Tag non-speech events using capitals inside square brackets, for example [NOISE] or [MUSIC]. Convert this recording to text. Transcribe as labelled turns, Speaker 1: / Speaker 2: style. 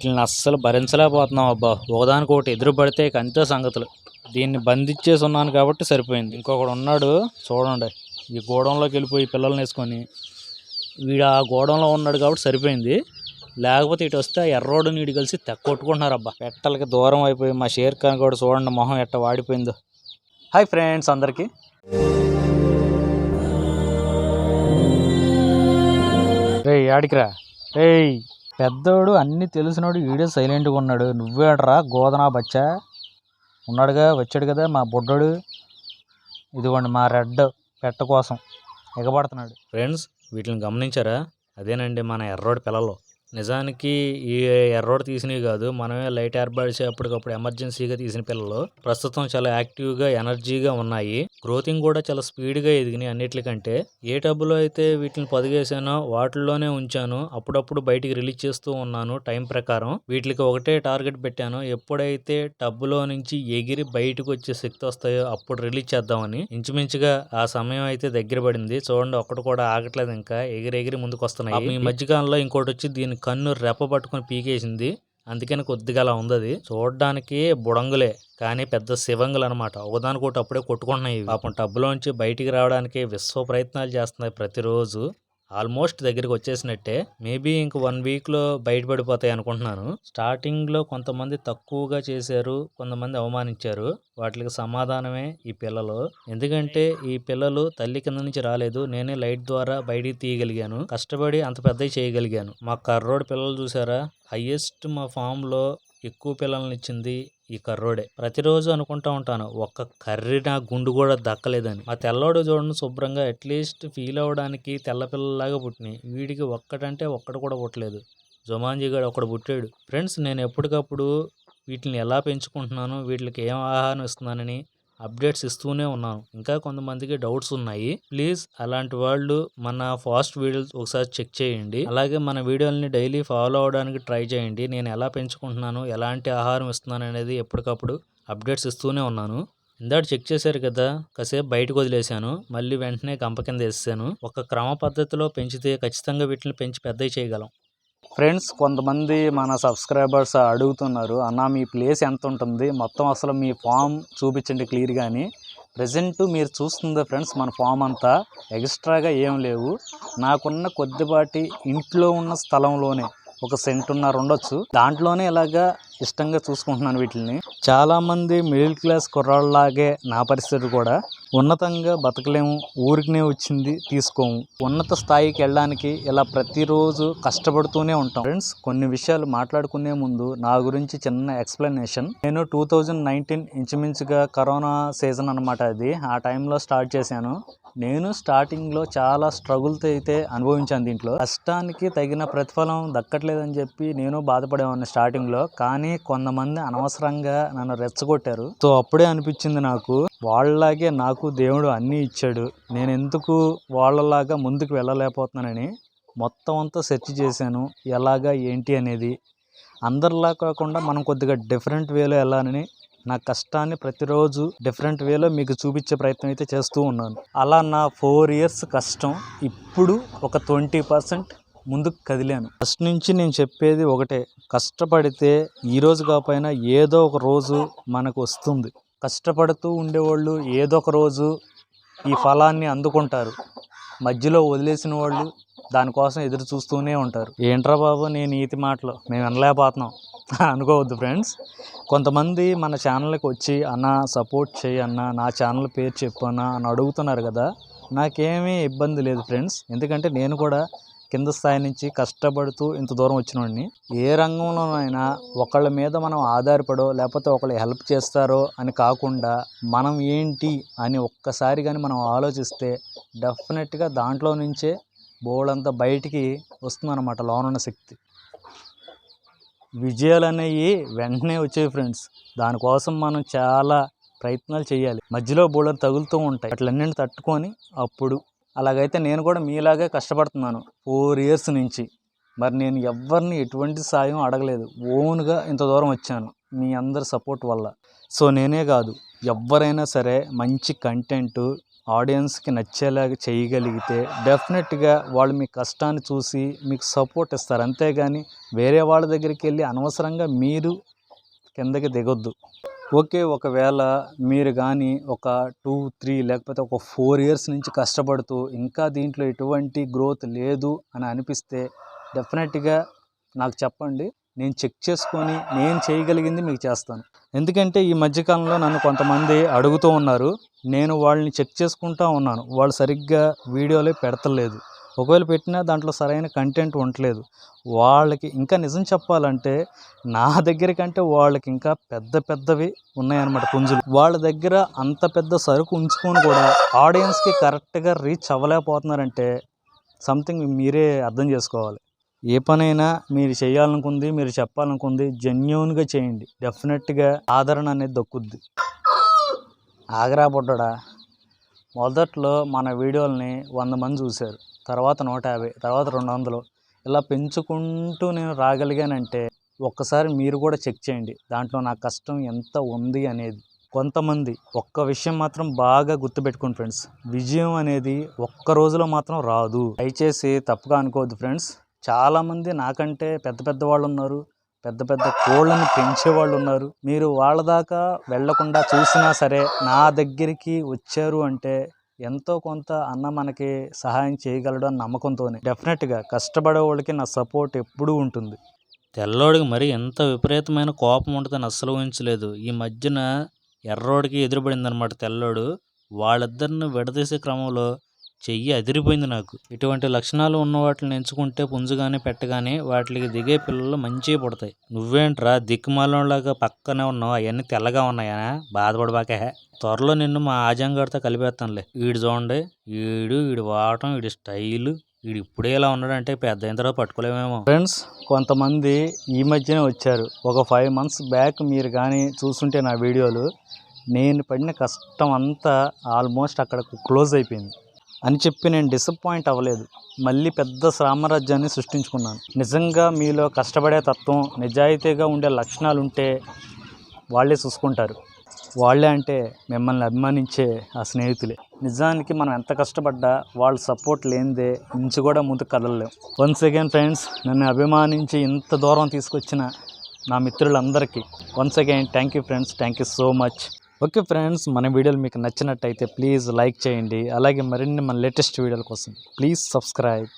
Speaker 1: వీటిని అస్సలు భరించలేకపోతున్నాం అబ్బా. ఒకదానికి ఒకటి ఎదురు పడితే అంతే సంగతులు. దీన్ని బంధించేసి ఉన్నాను కాబట్టి సరిపోయింది. ఇంకొకడు ఉన్నాడు చూడండి. ఈ గోడంలోకి వెళ్ళిపోయి పిల్లల్ని వేసుకొని. వీడు ఆ గోడంలో ఉన్నాడు కాబట్టి సరిపోయింది. లేకపోతే ఇటు వస్తే ఎర్రోడు నీడు కలిసి తెక్కొట్టుకుంటున్నారు అబ్బా. పెట్టలకి దూరం అయిపోయి మా షేర్ ఖాన్ కూడా చూడండి మొహం ఎట్ట వాడిపోయిందో. హాయ్ ఫ్రెండ్స్ అందరికీ. రే ఆడికిరా. రేయ్. పెద్దోడు అన్ని తెలిసినోడు వీడే సైలెంట్గా ఉన్నాడు. నువ్వేడరా గోదనా బచ్చా? ఉన్నాడుగా వచ్చాడు కదా మా బుడ్డోడు. ఇదిగోండి మా రెడ్ పెట్ట కోసం ఎగబడుతున్నాడు. ఫ్రెండ్స్ వీటిని గమనించారా? అదేనండి మన ఎర్రోడి పిల్లలు. నిజానికి ఈ ఎర్రోడ్ తీసినవి కాదు మనమే లైట్ ఏర్పరిచి అప్పటికప్పుడు ఎమర్జెన్సీగా తీసిన పిల్లలు. ప్రస్తుతం చాలా యాక్టివ్గా ఎనర్జీగా ఉన్నాయి. గ్రోతింగ్ కూడా చాలా స్పీడ్గా ఎదిగినాయి అన్నిటికంటే. ఏ టబ్బులో అయితే వీటిని పొదిగేసానో వాటిల్లోనే ఉంచాను. అప్పుడప్పుడు బయటికి రిలీజ్ చేస్తూ ఉన్నాను టైం ప్రకారం. వీటికి ఒకటే టార్గెట్ పెట్టాను. ఎప్పుడైతే టబ్బులో నుంచి ఎగిరి బయటకు వచ్చే శక్తి వస్తాయో అప్పుడు రిలీజ్ చేద్దామని. ఇంచుమించుగా ఆ సమయం అయితే దగ్గర పడింది. చూడండి ఒక్కటి కూడా ఆగట్లేదు ఇంకా. ఎగిరి ఎగిరి ముందుకు వస్తున్నాయి ఈ మధ్యకాలంలో ఇంకోటి వచ్చి దీని కన్ను రెప్ప పట్టుకొని పీకేసింది. అందుకని కొద్దిగా అలా ఉంది అది చూడడానికి బుడంగులే కానీ పెద్ద శివంగులు అనమాట ఒకదానికొకటి అప్పుడే కొట్టుకుంటున్నాయి పాపం టబ్బులోంచి బయటికి రావడానికి విశ్వ ప్రయత్నాలు చేస్తున్నాయి ప్రతిరోజు. ఆల్మోస్ట్ దగ్గరికి వచ్చేసినట్టే. మేబీ ఇంక వన్ వీక్లో బయటపడిపోతాయి అనుకుంటున్నాను. స్టార్టింగ్లో కొంతమంది తక్కువగా చేశారు కొంతమంది అవమానించారు. వాటికి సమాధానమే ఈ పిల్లలు. ఎందుకంటే ఈ పిల్లలు తల్లి కింద నుంచి రాలేదు. నేనే లైట్ ద్వారా బయటికి తీయగలిగాను. కష్టపడి అంత పెద్దవి చేయగలిగాను. మా కర్రోడ్ పిల్లలు చూసారా? హయ్యెస్ట్ మా ఫామ్లో ఎక్కువ పిల్లల్ని ఇచ్చింది ఈ కర్రోడే. ప్రతిరోజు అనుకుంటా ఉంటాను ఒక్క కర్రీ నా గుండు కూడా దక్కలేదని. మా తెల్లోడు చూడండి శుభ్రంగా అట్లీస్ట్ ఫీల్ అవ్వడానికి తెల్లపిల్లలాగా పుట్టినాయి. వీడికి ఒక్కటంటే ఒక్కడు కూడా పుట్టలేదు. జొమాంజీ గారు ఒకడు పుట్టాడు. ఫ్రెండ్స్ నేను ఎప్పటికప్పుడు వీటిని ఎలా పెంచుకుంటున్నాను వీటికి ఏం ఆహారం ఇస్తున్నానని అప్డేట్స్ ఇస్తూనే ఉన్నాను. ఇంకా కొంతమందికి డౌట్స్ ఉన్నాయి. ప్లీజ్ అలాంటి వాళ్ళు మన ఫాస్ట్ వీడియోస్ ఒకసారి చెక్ చేయండి. అలాగే మన వీడియోల్ని డైలీ ఫాలో అవడానికి ట్రై చేయండి. నేను ఎలా పెంచుకుంటున్నాను? ఎలాంటి ఆహారం ఇస్తున్నాను అనేది ఎప్పటికప్పుడు అప్డేట్స్ ఇస్తూనే ఉన్నాను. ఇందాక చెక్ చేశారు కదా? కాసేపు బయటకు వదిలేశాను. మళ్ళీ వెంటనే గంప కింద వేసాను ఒక క్రమ పద్ధతిలో పెంచితే ఖచ్చితంగా వీటిని పెంచి పెద్దవి చేయగలం. ఫ్రెండ్స్ కొంతమంది మన సబ్స్క్రైబర్స్ అడుగుతున్నారు అన్న మీ ప్లేస్ ఎంత ఉంటుంది? మొత్తం అసలు మీ ఫామ్ చూపించండి క్లియర్ కానీ ప్రజెంట్ మీరు చూస్తుంది ఫ్రెండ్స్ మన ఫామ్ అంతా ఎక్స్ట్రాగా ఏం లేవు. నాకున్న కొద్దిపాటి ఇంట్లో ఉన్న స్థలంలోనే ఒక సెంటున్నర ఉండొచ్చు దాంట్లోనే ఇలాగా ఇష్టంగా చూసుకుంటున్నాను వీటిని చాలామంది మిడిల్ క్లాస్ కుర్రాళ్ళలాగే నా పరిస్థితి కూడా ఉన్నతంగా బతకలేము ఊరికినే వచ్చింది తీసుకోము. ఉన్నత స్థాయికి వెళ్ళడానికి ఇలా ప్రతిరోజు కష్టపడుతూనే ఉంటాం. ఫ్రెండ్స్ కొన్ని విషయాలు మాట్లాడుకునే ముందు నా గురించి చిన్న ఎక్స్ప్లెనేషన్. నేను టూ థౌజండ్ నైన్టీన్ ఇంచుమించుగా కరోనా సీజన్ అనమాట అది. ఆ టైంలో స్టార్ట్ చేశాను. నేను స్టార్టింగ్లో చాలా స్ట్రగుల్తో అయితే అనుభవించాను దీంట్లో. కష్టానికి తగిన ప్రతిఫలం దక్కట్లేదని చెప్పి నేను బాధపడేవాడిని స్టార్టింగ్లో. కానీ కొంతమంది అనవసరంగా నన్ను రెచ్చగొట్టారు. సో అప్పుడే అనిపించింది నాకు వాళ్ళలాగే నాకు దేవుడు అన్నీ ఇచ్చాడు. నేను ఎందుకు వాళ్ళలాగా ముందుకు వెళ్ళలేకపోతున్నానని మొత్తం అంతా సెర్చ్ చేశాను. ఎలాగా ఏంటి అనేది. అందరిలా కాకుండా మనం కొద్దిగా డిఫరెంట్ వేలో వెళ్ళాలని నా కష్టాన్ని ప్రతిరోజు డిఫరెంట్ వేలో మీకు చూపించే ప్రయత్నం అయితే చేస్తూ ఉన్నాను. అలా నా ఫోర్ ఇయర్స్ కష్టం. ఇప్పుడు ఒక ట్వంటీ పర్సెంట్ ముందుకు కదిలాను. ఫస్ట్ నుంచి నేను చెప్పేది ఒకటే కష్టపడితే ఈ రోజు కాకపోయినా ఏదో ఒక రోజు మనకు వస్తుంది. కష్టపడుతూ ఉండేవాళ్ళు ఏదో ఒక రోజు ఈ ఫలాన్ని అందుకుంటారు. మధ్యలో వదిలేసిన వాళ్ళు దానికోసం ఎదురు చూస్తూనే ఉంటారు. ఏంట్రా బాబు నేను ఈతి మాటలు మేము వినలేకపోతున్నాం. [LAUGHS] అనుకోవద్దు ఫ్రెండ్స్. కొంతమంది మన ఛానల్కి వచ్చి అన్న సపోర్ట్ చేయి అన్న నా ఛానల్ పేరు చెప్పు అన్న అని అడుగుతున్నారు కదా. నాకేమీ ఇబ్బంది లేదు ఫ్రెండ్స్. ఎందుకంటే నేను కూడా కింద స్థాయి నుంచి కష్టపడుతూ ఇంత దూరం వచ్చినోడిని ఏ రంగంలోనైనా ఒకళ్ళ మీద మనం ఆధారపడో లేకపోతే ఒకళ్ళు హెల్ప్ చేస్తారో అని కాకుండా మనం ఏంటి అని ఒక్కసారి కానీ మనం ఆలోచిస్తే డెఫినెట్గా దాంట్లో నుంచే బోర్డంతా బయటికి వస్తుందన్నమాట లోనున్న శక్తి. విజయాలు అనేవి వెంటనే వచ్చాయి ఫ్రెండ్స్. దానికోసం మనం చాలా ప్రయత్నాలు చేయాలి. మధ్యలో బోర్డర్ తగులుతూ ఉంటాయి. అట్లన్నింటిని తట్టుకొని అప్పుడు అలాగైతే నేను కూడా మీలాగే కష్టపడుతున్నాను. ఫోర్ ఇయర్స్ నుంచి. మరి నేను ఎవరిని ఎటువంటి సాయం అడగలేదు. ఓన్గా ఇంత దూరం వచ్చాను. మీ అందరి సపోర్ట్ వల్ల. సో నేనే కాదు. ఎవరైనా సరే మంచి కంటెంట్ ఆడియన్స్కి నచ్చేలాగా చేయగలిగితే డెఫినెట్గా వాళ్ళు మీ కష్టాన్ని చూసి మీకు సపోర్ట్ ఇస్తారు. అంతేగాని వేరే వాళ్ళ దగ్గరికి వెళ్ళి అనవసరంగా మీరు కిందకి దిగొద్దు. ఓకే ఒకవేళ మీరు కానీ ఒక టూ త్రీ లేకపోతే ఒక ఫోర్ ఇయర్స్ నుంచి కష్టపడుతూ ఇంకా దీంట్లో ఎటువంటి గ్రోత్ లేదు అని అనిపిస్తే డెఫినెట్గా నాకు చెప్పండి. నేను చెక్ చేసుకొని నేను చేయగలిగింది మీకు చేస్తాను. ఎందుకంటే ఈ మధ్యకాలంలో నన్ను కొంతమంది అడుగుతూ ఉన్నారు. నేను వాళ్ళని చెక్ చేసుకుంటా ఉన్నాను. వాళ్ళు సరిగ్గా వీడియోలే పెడతలేదు. ఒకవేళ పెట్టినా దాంట్లో సరైన కంటెంట్ ఉండట్లేదు. వాళ్ళకి ఇంకా నిజం చెప్పాలంటే నా దగ్గర కంటే వాళ్ళకి ఇంకా పెద్ద పెద్దవి ఉన్నాయన్నమాట పుంజులు. వాళ్ళ దగ్గర అంత పెద్ద సరుకు ఉంచుకొని కూడా ఆడియన్స్కి కరెక్ట్గా రీచ్ అవ్వలేకపోతున్నారంటే సంథింగ్ మీరే అర్థం చేసుకోవాలి. ఏ పనైనా మీరు చేయాలనుకుంది మీరు చెప్పాలనుకుంది జెన్యున్గా చేయండి. డెఫినెట్గా ఆదరణ అనేది దక్కుద్ది. ఆగరా బుడ్డడా? మొదట్లో మన వీడియోల్ని వంద మంది చూశారు. తర్వాత నూట యాభై తర్వాత రెండు వందలు. ఇలా పెంచుకుంటూ నేను రాగలిగానంటే ఒక్కసారి మీరు కూడా చెక్ చేయండి. దాంట్లో నా కష్టం ఎంత ఉంది అనేది. కొంతమంది ఒక్క విషయం మాత్రం బాగా గుర్తుపెట్టుకోండి ఫ్రెండ్స్. విజయం అనేది ఒక్క రోజులో మాత్రం రాదు. దయచేసి తప్పుగా అనుకోవద్దు ఫ్రెండ్స్. చాలామంది నాకంటే పెద్ద పెద్ద వాళ్ళు ఉన్నారు. పెద్ద పెద్ద కోళ్ళని పెంచే వాళ్ళు ఉన్నారు. మీరు వాళ్ళ దాకా వెళ్ళకుండా చూసినా సరే నా దగ్గరికి వచ్చారు అంటే ఎంతో కొంత అన్న మనకి సహాయం చేయగలడు అన్న నమ్మకంతోనే. డెఫినెట్గా కష్టపడే వాళ్ళకి నా సపోర్ట్ ఎప్పుడూ ఉంటుంది.
Speaker 2: తెల్లోడికి మరి ఎంత విపరీతమైన కోపం ఉంటుందని అస్సలు ఊహించలేదు. ఈ మధ్యన ఎర్రోడికి ఎదురుపడిందనమాట తెల్లోడు. వాళ్ళిద్దరిని విడదీసే క్రమంలో చెయ్యి అదిరిపోయింది నాకు. ఇటువంటి లక్షణాలు ఉన్న వాటిని ఎంచుకుంటే పుంజుగానే పెట్టగానే వాటికి దిగే పిల్లలు మంచి పుడతాయి. నువ్వేంట్రా దిక్కుమాలంలాగా పక్కనే ఉన్నావు? అవన్నీ తెల్లగా ఉన్నాయా? బాధపడబాకే. త్వరలో నిన్ను మా ఆజంగాడితో కలిపేస్తానులే వీడు చూడండి. వీడు వీడి వాటం వీడి స్టైలు. వీడు ఇప్పుడే ఇలా ఉన్నాడంటే పెద్ద అయిన తర్వాత పట్టుకోలేమేమో.
Speaker 1: ఫ్రెండ్స్ కొంతమంది ఈ మధ్యనే వచ్చారు. ఒక ఫైవ్ మంత్స్ బ్యాక్ మీరు కానీ చూస్తుంటే నా వీడియోలు నేను పడిన కష్టం అంతా ఆల్మోస్ట్ అక్కడ క్లోజ్ అయిపోయింది. అని చెప్పి నేను డిసప్పాయింట్ అవ్వలేదు. మళ్ళీ పెద్ద సామ్రాజ్యాన్ని సృష్టించుకున్నాను. నిజంగా మీలో కష్టపడే తత్వం నిజాయితీగా ఉండే లక్షణాలు ఉంటే వాళ్ళే చూసుకుంటారు. వాళ్ళే అంటే మిమ్మల్ని అభిమానించే ఆ స్నేహితులే. నిజానికి మనం ఎంత కష్టపడ్డా వాళ్ళ సపోర్ట్ లేనిదే ఇంచు కూడా ముందుకు కదలలేం. వన్స్ అగైన్ ఫ్రెండ్స్ నన్ను అభిమానించి ఇంత దూరం తీసుకొచ్చిన నా మిత్రులందరికీ once again thank you friends thank you so much okay friends మన వీడియోలు మీకు నచ్చినట్టయితే ప్లీజ్ లైక్ చేయండి. అలాగే మరిన్ని మన లేటెస్ట్ వీడియోల కోసం ప్లీజ్ సబ్స్క్రైబ్.